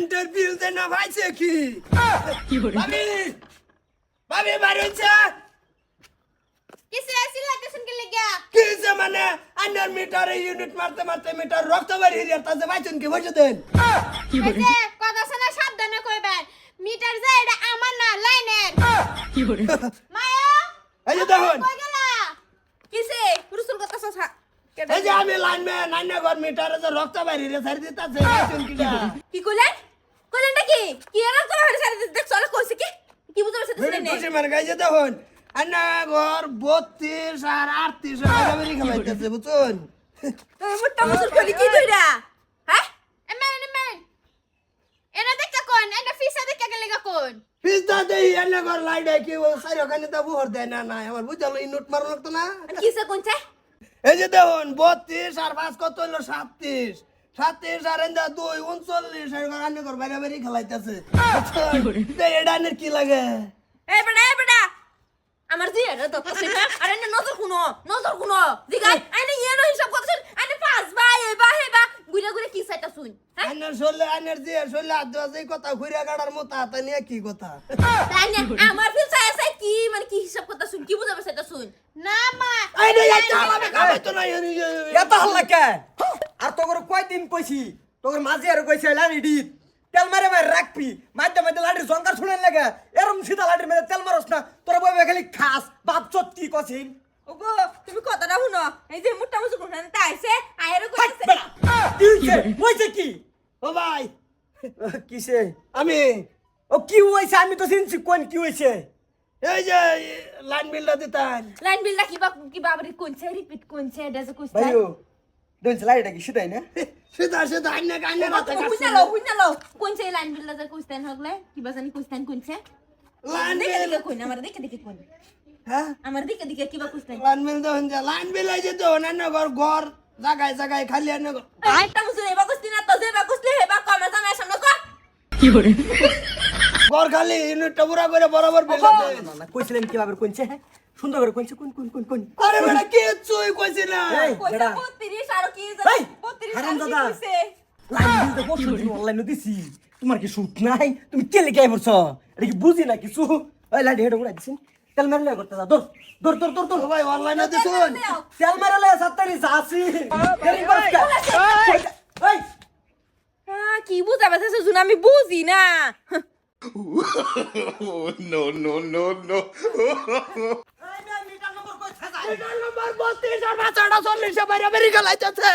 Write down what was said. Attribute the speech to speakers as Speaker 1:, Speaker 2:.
Speaker 1: কারেন্টের বিল দে না ভাইছে কি? ভাবি ভাবি বাড়িছে
Speaker 2: কিসে আসিল লাইতেছেন কি লাগিয়া?
Speaker 1: কি যে মানে আন্ডার মিটারে ইউনিট মারতে মারতে মিটার রক্ত বাড়ি হিরিয়ার তাতে ভাইছেন কি বসে দেন?
Speaker 2: এই যে কথা শোনা সাবধানে কইবেন। মিটার যে এটা আমার না লাইনের। মায়া
Speaker 1: এই যে দেখুন।
Speaker 2: কই গেলা?
Speaker 3: কিসে? রুসুল কথা সসা
Speaker 1: এই যে আমি লাইন ম্যান নাইনা ঘর মিটারে যে রক্ত বাড়ি হিরিয়া সারি দিতাছে ভাইছেন কি না
Speaker 3: কি কইলেন? কইলেনটা কি? কি এর তো হাড় সারি দেখ চলে কইছে কি? কি বুঝতে পারছিস
Speaker 1: মেরে
Speaker 3: না।
Speaker 1: খুশি মার গাইছে আন্না ঘর বত্রিশ আর আটত্রিশ বাড়াবাড়ি খাওয়াইতেছে বুঝুন
Speaker 3: মোটা মুসুর করি কি তুইরা হ্যাঁ?
Speaker 2: এমেন এমেন এনা দেখা কোন এনা ফিসা দেখা গেলে কোন
Speaker 1: পিস্তা দেই আন্না ঘর লাইট কি সারি ওখানে তো বুহর দেয় না না আমার বুঝালো ইনুট মারো লাগতো না?
Speaker 3: কিসে কোনছে
Speaker 1: এই যে দেখুন বত্রিশ আর পাঁচ কত হইল? সাতত্রিশ। দুই উনচল্লিশ খেলাইতেছে এটা কি লাগে
Speaker 3: এই বেটা এই বেটা আমার জি আরে তো না আরে না নজর খুনো নজর খুনো দিগাই আইনে ইয়েনো হিসাব করছেন আইনে পাঁচ ভাই এই বা হে বা গুইরা গুইরা কি সাইতা শুন হ্যাঁ
Speaker 1: কথা ঘুরে কাটার মতো হাতে নিয়ে কি কথা
Speaker 3: আইনে আমার ফিল চাই আছে কি মানে কি হিসাব কথা শুন কি বুঝাবে সেটা শুন
Speaker 2: না মা
Speaker 1: তো
Speaker 4: কে আর তোর কয়দিন কইছি তোর মাঝে আর কইছে লাড়ি ডিত তেল মারে মারে রাখবি। মাঝে মাঝে লাড়ির জঙ্কার শুনেন লাগে। এরম সিধা লাড়ির মধ্যে তেল মারস না। তোর বই খালি খাস বাপ চত্তি কছিন
Speaker 3: ওগো তুমি কথাটা শুনো। এই যে মোটা মুসুর কোন তা আইছে আয়ের কইছে।
Speaker 4: বেড়া। কি হইছে? হইছে কি?
Speaker 1: ও ভাই
Speaker 4: কিসে?
Speaker 1: আমি
Speaker 4: ও কি হইছে? আমি তো চিনছি কোন কি হইছে।
Speaker 1: এই যে লাইন বিলটা দিতাম
Speaker 3: লাইন বিলটা কিবা কিবা আবার কোনছে রিপিট কোনছে এটা যে কইছে।
Speaker 4: ভাইও দেখছি লাড়িটা কি সিধাই না
Speaker 1: সেটা সেটা আইনে কাইনে রাতে
Speaker 3: হুইনালো হুইনালো কোনছে লাইন বিলটা যে কইছেন হগলে কিবা জানি কইছেন কোনছে
Speaker 1: লাইন
Speaker 3: দেখে
Speaker 1: বিল
Speaker 3: দেখে কইন আমার দেখে দেখে কইন
Speaker 1: হ্যাঁ
Speaker 3: আমার দিকে দিকে কিবা কইছেন
Speaker 1: লাইন বিল দেখুন যে লাইন বিল এই যে দেখুন আন্না ঘর ঘর জায়গায় জায়গায় খালি আন্না ঘর
Speaker 3: আইটা মুসুর এবা কইছি না তো যে এবা কইছি হেবা কমে জামাই সামনে কো
Speaker 1: ঘর খালি ইউনিটটা পুরা করে বরাবর বিল
Speaker 4: না না কইছিলেন কীভাবে কোনছে? সুন্দর করে কোনছে কোন কোন কোন কোন
Speaker 1: আরে বেটা কি চুই কইছি না
Speaker 4: এই,
Speaker 3: কইছে
Speaker 4: বেড়া।
Speaker 3: 32 আর কি জানি 32
Speaker 4: হারাম
Speaker 3: আর কি
Speaker 4: দাদা।
Speaker 3: কইছে
Speaker 4: লাইন দিতে বসে অনলাইনে দিছি। তোমার কি সুট নাই? তুমি কে লিখে পড়ছ এটা কি বুঝি না কিছু? ওই লাইট হেড উড়াই দিছেন তেল মারলে করতে যা দর দর দর দর দর
Speaker 1: ও ভাই অনলাইনে দিছুন
Speaker 4: তেল মারলে সাত্তারি যাসি দেরি করছ এই
Speaker 3: হ্যাঁ কি বুঝাবে সে জুন আমি বুঝি না।
Speaker 5: no, no, no, no.
Speaker 1: নম্বর 32 আর 5 40 বাইরে বেরিয়ে গেলাইতেছে।